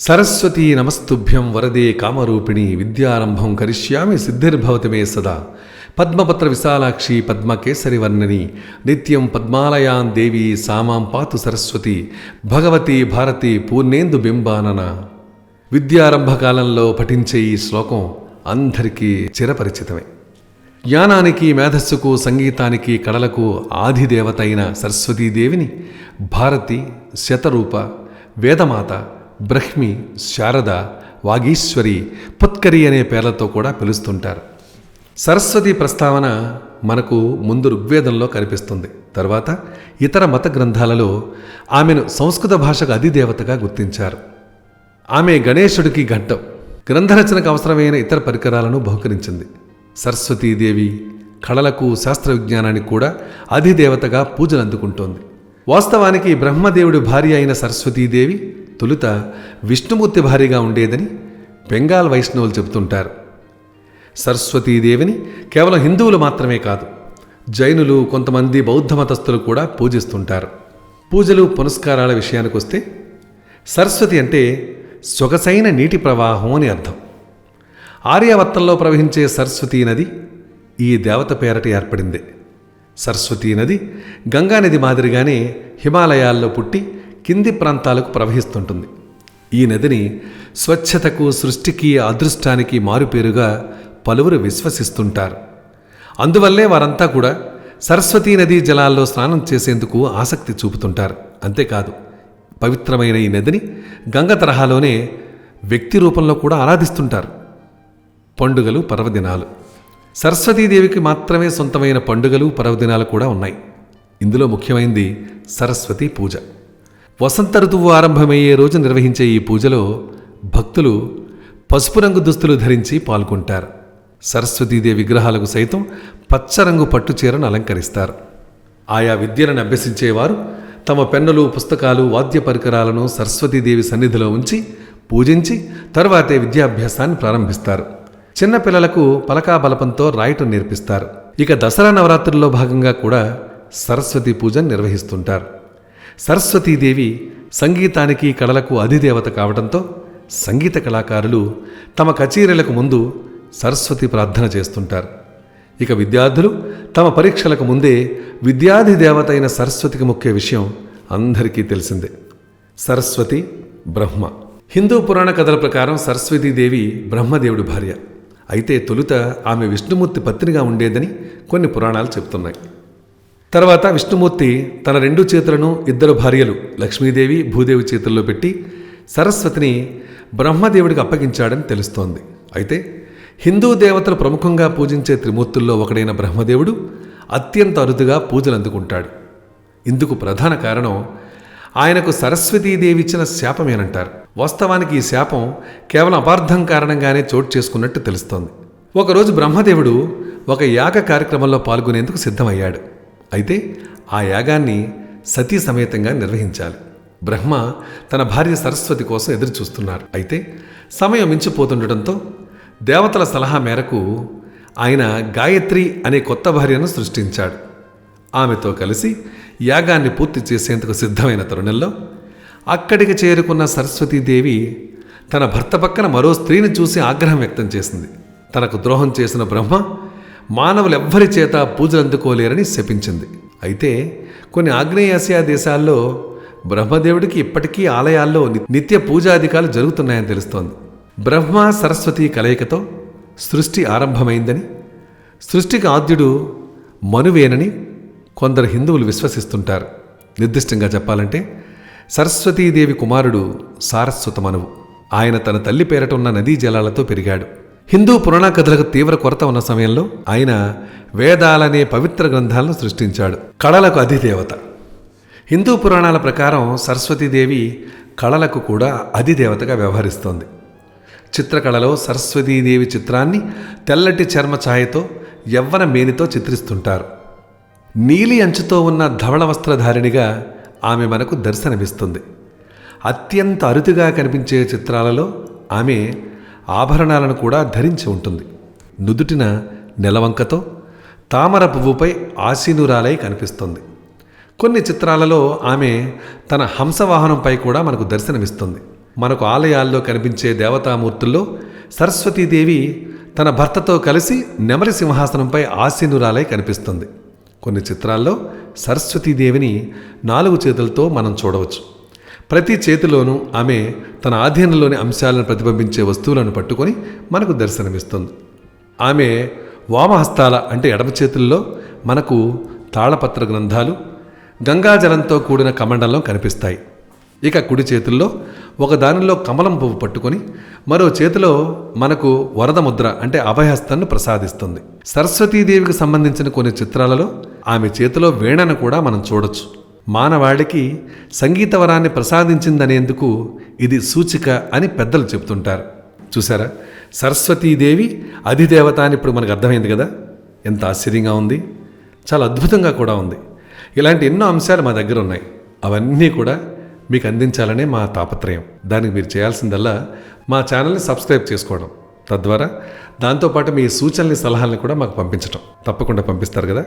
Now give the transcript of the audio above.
సరస్వతీ నమస్తుభ్యం వరదే కామరూపిణి విద్యారంభం కరిష్యామి సిద్ధిర్భవతి మే సదా. పద్మపత్ర విశాలాక్షి పద్మకేసరి వర్ణని నిత్యం పద్మాలయాన్ దేవి సామాం పాతు సరస్వతి భగవతి భారతి పూర్ణేందు బింబానన. విద్యారంభ కాలంలో పఠించే ఈ శ్లోకం అందరికీ చిరపరిచితమే. జ్ఞానానికి మేధస్సుకు సంగీతానికి కళలకు ఆదిదేవత అయిన సరస్వతీదేవిని భారతి శతరూప వేదమాత బ్రహ్మి శారద వాగీశ్వరి పుత్కరి అనే పేర్లతో కూడా పిలుస్తుంటారు. సరస్వతి ప్రస్తావన మనకు ముందు ఋగ్వేదంలో కనిపిస్తుంది. తర్వాత ఇతర మత గ్రంథాలలో ఆమెను సంస్కృత భాషకు అధిదేవతగా గుర్తించారు. ఆమె గణేశుడికి ఘట్టం. గ్రంథరచనకు అవసరమైన ఇతర పరికరాలను బహుకరించింది. సరస్వతీదేవి కళలకు శాస్త్ర విజ్ఞానానికి కూడా అధిదేవతగా పూజలు అందుకుంటోంది. వాస్తవానికి బ్రహ్మదేవుడి భార్య అయిన సరస్వతీదేవి తొలుత విష్ణుమూర్తి భారీగా ఉండేదని బెంగాల్ వైష్ణవులు చెబుతుంటారు. సరస్వతీదేవిని కేవలం హిందువులు మాత్రమే కాదు జైనులు కొంతమంది బౌద్ధ మతస్థులు కూడా పూజిస్తుంటారు. పూజలు పునస్కారాల విషయానికి వస్తే సరస్వతి అంటే సొగసైన నీటి ప్రవాహం అని అర్థం. ఆర్యావర్తంలో ప్రవహించే సరస్వతీ నది ఈ దేవత పేరట ఏర్పడింది. సరస్వతీ నది గంగా నది మాదిరిగానే హిమాలయాల్లో పుట్టి కింది ప్రాంతాలకు ప్రవహిస్తుంటుంది. ఈ నదిని స్వచ్ఛతకు సృష్టికి అదృష్టానికి మారుపేరుగా పలువురు విశ్వసిస్తుంటారు. అందువల్లే వారంతా కూడా సరస్వతీ నదీ జలాల్లో స్నానం చేసేందుకు ఆసక్తి చూపుతుంటారు. అంతేకాదు పవిత్రమైన ఈ నదిని గంగ తరహాలోనే వ్యక్తి రూపంలో కూడా ఆరాధిస్తుంటారు. పండుగలు పర్వదినాలు. సరస్వతీదేవికి మాత్రమే సొంతమైన పండుగలు పర్వదినాలు కూడా ఉన్నాయి. ఇందులో ముఖ్యమైనది సరస్వతి పూజ. వసంత ఋతువు ఆరంభమయ్యే రోజు నిర్వహించే ఈ పూజలో భక్తులు పసుపు రంగు దుస్తులు ధరించి పాల్గొంటారు. సరస్వతీదేవి విగ్రహాలకు సైతం పచ్చరంగు పట్టు చీరను అలంకరిస్తారు. ఆయా విద్యలను అభ్యసించేవారు తమ పెన్నులు పుస్తకాలు వాద్య పరికరాలను సరస్వతీదేవి సన్నిధిలో ఉంచి పూజించి తరువాతే విద్యాభ్యాసాన్ని ప్రారంభిస్తారు. చిన్నపిల్లలకు పలకా బలపంతో రాయటం నేర్పిస్తారు. ఇక దసరా నవరాత్రుల్లో భాగంగా కూడా సరస్వతి పూజను నిర్వహిస్తుంటారు. సరస్వతీదేవి సంగీతానికి కళలకు అధిదేవత కావడంతో సంగీత కళాకారులు తమ కచేరీలకు ముందు సరస్వతి ప్రార్థన చేస్తుంటారు. ఇక విద్యార్థులు తమ పరీక్షలకు ముందే విద్యాధి దేవత అయిన సరస్వతికి ముఖ్య విషయం అందరికీ తెలిసిందే. సరస్వతి బ్రహ్మ. హిందూ పురాణ కథల ప్రకారం సరస్వతీదేవి బ్రహ్మదేవుడి భార్య. అయితే తొలుత ఆమె విష్ణుమూర్తి పత్నిగా ఉండేదని కొన్ని పురాణాలు చెబుతున్నాయి తర్వాత విష్ణుమూర్తి తన రెండు చేతులను ఇద్దరు భార్యలు లక్ష్మీదేవి భూదేవి చేతుల్లో పెట్టి సరస్వతిని బ్రహ్మదేవుడికి అప్పగించాడని తెలుస్తోంది. అయితే హిందూ దేవతలు ప్రముఖంగా పూజించే త్రిమూర్తుల్లో ఒకడైన బ్రహ్మదేవుడు అత్యంత అరుదుగా పూజలు అందుకుంటాడు. ఇందుకు ప్రధాన కారణం ఆయనకు సరస్వతీదేవి ఇచ్చిన శాపమేనంటారు. వాస్తవానికి ఈ శాపం కేవలం అపార్థం కారణంగానే చోటు చేసుకున్నట్టు తెలుస్తోంది. ఒకరోజు బ్రహ్మదేవుడు ఒక యాగ కార్యక్రమంలో పాల్గొనేందుకు సిద్ధమయ్యాడు. అయితే ఆ యాగాన్ని సతీ సమేతంగా నిర్వహించాలి. బ్రహ్మ తన భార్య సరస్వతి కోసం ఎదురు చూస్తున్నారు అయితే సమయం మించిపోతుండటంతో దేవతల సలహా మేరకు ఆయన గాయత్రి అనే కొత్త భార్యను సృష్టించాడు. ఆమెతో కలిసి యాగాన్ని పూర్తి చేసేందుకు సిద్ధమైన తరుణంలో అక్కడికి చేరుకున్న సరస్వతీదేవి తన భర్త పక్కన మరో స్త్రీని చూసి ఆగ్రహం వ్యక్తం చేసింది. తనకు ద్రోహం చేసిన బ్రహ్మ మానవులెవ్వరి చేత పూజలు అందుకోలేరని శపించింది. అయితే కొన్ని ఆగ్నేయాసియా దేశాల్లో బ్రహ్మదేవుడికి ఇప్పటికీ ఆలయాల్లో ని- నిత్య పూజాధికాలు జరుగుతున్నాయని తెలుస్తోంది. బ్రహ్మ సరస్వతి కలయికతో సృష్టి ఆరంభమైందని సృష్టికి ఆద్యుడు మనువేనని కొందరు హిందువులు విశ్వసిస్తుంటారు. నిర్దిష్టంగా చెప్పాలంటే సరస్వతీదేవి కుమారుడు సారస్వత మనువు. ఆయన తన తల్లి పేరట ఉన్న నదీ జలాలతో పెరిగాడు. హిందూ పురాణ కథలకు తీవ్ర కొరత ఉన్న సమయంలో ఆయన వేదాలనే పవిత్ర గ్రంథాలను సృష్టించాడు. కళలకు అధిదేవత. హిందూ పురాణాల ప్రకారం సరస్వతీదేవి కళలకు కూడా అధిదేవతగా వ్యవహరిస్తోంది. చిత్రకళలో సరస్వతీదేవి చిత్రాన్ని తెల్లటి చర్మ ఛాయతో యవ్వన మేనితో చిత్రిస్తుంటారు. నీలి అంచుతో ఉన్న ధవళ వస్త్రధారిణిగా ఆమె మనకు దర్శనమిస్తుంది. అత్యంత అరుదుగా కనిపించే చిత్రాలలో ఆమె ఆభరణాలను కూడా ధరించి ఉంటుంది. నుదుటిన నెలవంకతో తామర పువ్వుపై ఆశీనురాలై కనిపిస్తుంది. కొన్ని చిత్రాలలో ఆమె తన హంసవాహనంపై కూడా మనకు దర్శనమిస్తుంది. మనకు ఆలయాల్లో కనిపించే దేవతామూర్తుల్లో సరస్వతీదేవి తన భర్తతో కలిసి నెమలి సింహాసనంపై ఆశీనురాలై కనిపిస్తుంది. కొన్ని చిత్రాల్లో సరస్వతీదేవిని నాలుగు చేతులతో మనం చూడవచ్చు. ప్రతి చేతిలోనూ ఆమె తన ఆధీనంలోని అంశాలను ప్రతిబింబించే వస్తువులను పట్టుకొని మనకు దర్శనమిస్తుంది. ఆమె వామహస్తాల అంటే ఎడమ చేతుల్లో మనకు తాళపత్ర గ్రంథాలు గంగాజలంతో కూడిన కమండలం కనిపిస్తాయి. ఇక కుడి చేతుల్లో ఒక దానిలో కమలం పువ్వు పట్టుకొని మరో చేతిలో మనకు వరద ముద్ర అంటే అభయహస్తాన్ని ప్రసాదిస్తుంది. సరస్వతీదేవికి సంబంధించిన కొన్ని చిత్రాలలో ఆమె చేతిలో వీణను కూడా మనం చూడొచ్చు. మానవాళికి సంగీత వరాన్ని ప్రసాదించిందనేందుకు ఇది సూచిక అని పెద్దలు చెబుతుంటారు. చూసారా సరస్వతీదేవి అధిదేవత అని ఇప్పుడు మనకు అర్థమైంది కదా? ఎంత ఆశ్చర్యంగా ఉంది. చాలా అద్భుతంగా కూడా ఉంది. ఇలాంటి ఎన్నో అంశాలు మా దగ్గర ఉన్నాయి. అవన్నీ కూడా మీకు అందించాలనే మా తాపత్రయం. దానికి మీరు చేయాల్సిందల్లా మా ఛానల్ని సబ్స్క్రైబ్ చేసుకోవడం. తద్వారా దాంతోపాటు మీ సూచనల్ని సలహాలను కూడా మాకు పంపించటం. తప్పకుండా పంపిస్తారు కదా?